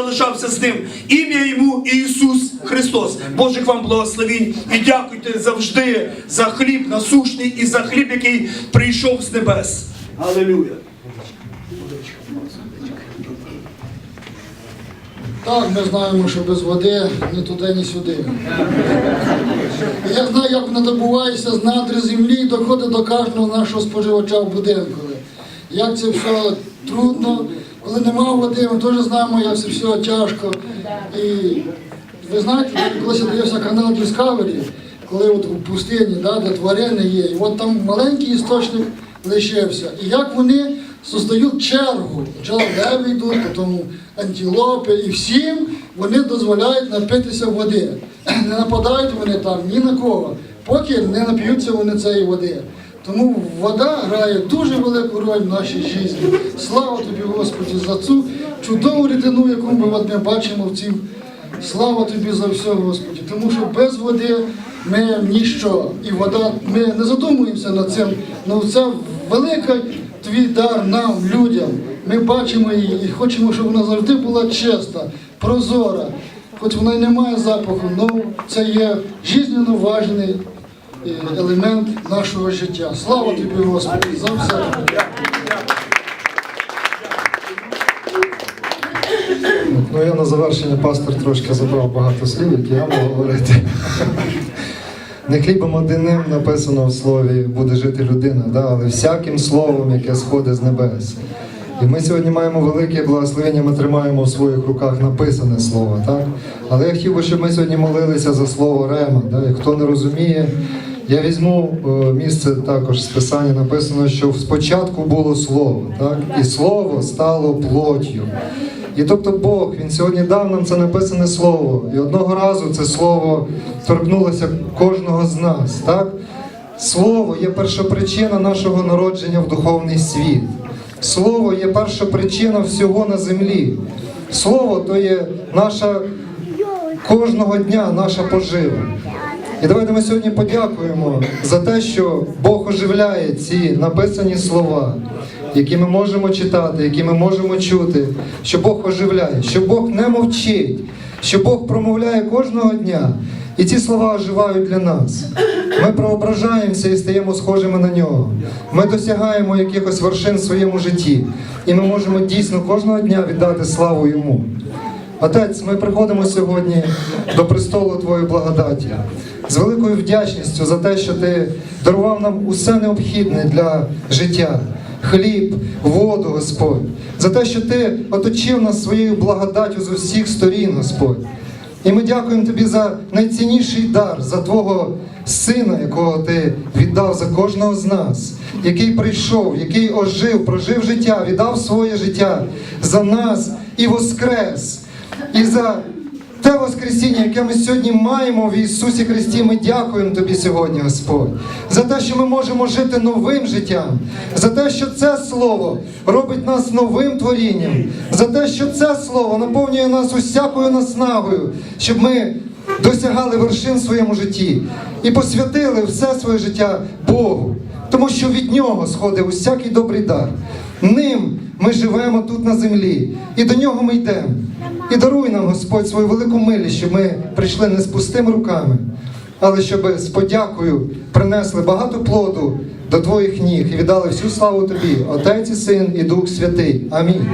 залишався з ним. Ім'я йому Ісус Христос. Божих вам благословінь і дякуйте завжди за хліб насущний і за хліб, який прийшов з небес. Аллилуйя. Так, ми знаємо, що без води ні туди, ні сюди. Я знаю, як вона добувається з надр землі і доходить до кожного нашого споживача в будинку. Як це все трудно, коли немає води, ми теж знаємо, як це все тяжко. І ви знаєте, колись я дивився канал Discovery, коли от у пустині, да, де тварини є, і от там маленький істочник лишився. І як вони создають чергу, леви йдуть, потім антилопи, і всім вони дозволяють напитися води. Не нападають вони там ні на кого, поки не нап'ються вони цієї води. Тому вода грає дуже велику роль в нашій житті. Слава тобі, Господи, за цю чудову рідину, яку ми, ми бачимо в цій Слава тобі за все, Господи, тому що без води ми ніщо. І вода, ми не задумуємося над цим. але це великий твій дар нам, людям. Ми бачимо її і хочемо, щоб вона завжди була чиста, прозора. Хоч вона й не має запаху, але це є жизненно важний елемент нашого життя. Слава тобі, Господи, за все. Ну я на завершення пастор трошки забрав багато слів, які я можу говорити. Не хлібом одиним написано в слові буде жити людина, да? але всяким словом, яке сходить з небес. І ми сьогодні маємо велике благословення, ми тримаємо в своїх руках написане слово. Так? Але я хотів би, щоб ми сьогодні молилися за слово Рема. Да? І хто не розуміє, я візьму е, місце також з писання написано, що спочатку було слово, так? і слово стало плоттю. І тобто Бог, Він сьогодні дав нам це написане слово. І одного разу це слово торкнулося кожного з нас. Так? Слово є першопричина нашого народження в духовний світ. Слово є перша причина всього на землі. Слово то є наша кожного дня наша пожива. І давайте ми сьогодні подякуємо за те, що Бог оживляє ці написані слова, які ми можемо читати, які ми можемо чути, що Бог оживляє, що Бог не мовчить, що Бог промовляє кожного дня. І ці слова оживають для нас. Ми преображаємося і стаємо схожими на нього. Ми досягаємо якихось вершин в своєму житті, і ми можемо дійсно кожного дня віддати славу йому. Отець, ми приходимо сьогодні до престолу Твоєї благодаті з великою вдячністю за те, що Ти дарував нам усе необхідне для життя. Хліб, воду, Господь, за те, що Ти оточив нас своєю благодаттю з усіх сторін, Господь. І ми дякуємо Тобі за найцінніший дар, за Твого Сина, якого Ти віддав за кожного з нас, який прийшов, який ожив, прожив життя, віддав своє життя за нас і воскрес. І за те Воскресіння, яке ми сьогодні маємо в Ісусі Христі, ми дякуємо Тобі сьогодні, Господь, за те, що ми можемо жити новим життям, за те, що це Слово робить нас новим творінням, за те, що це Слово наповнює нас усякою наснагою, щоб ми досягали вершин в своєму житті і посвятили все своє життя Богу, тому що від Нього сходить усякий добрий дар. Ним ми живемо тут на землі, і до нього ми йдемо. І даруй нам, Господь, свою велику милість, щоб ми прийшли не з пустими руками, але щоб з подякою принесли багато плоду до Твоїх ніг і віддали всю славу Тобі, Отець і Син і Дух Святий. Амінь.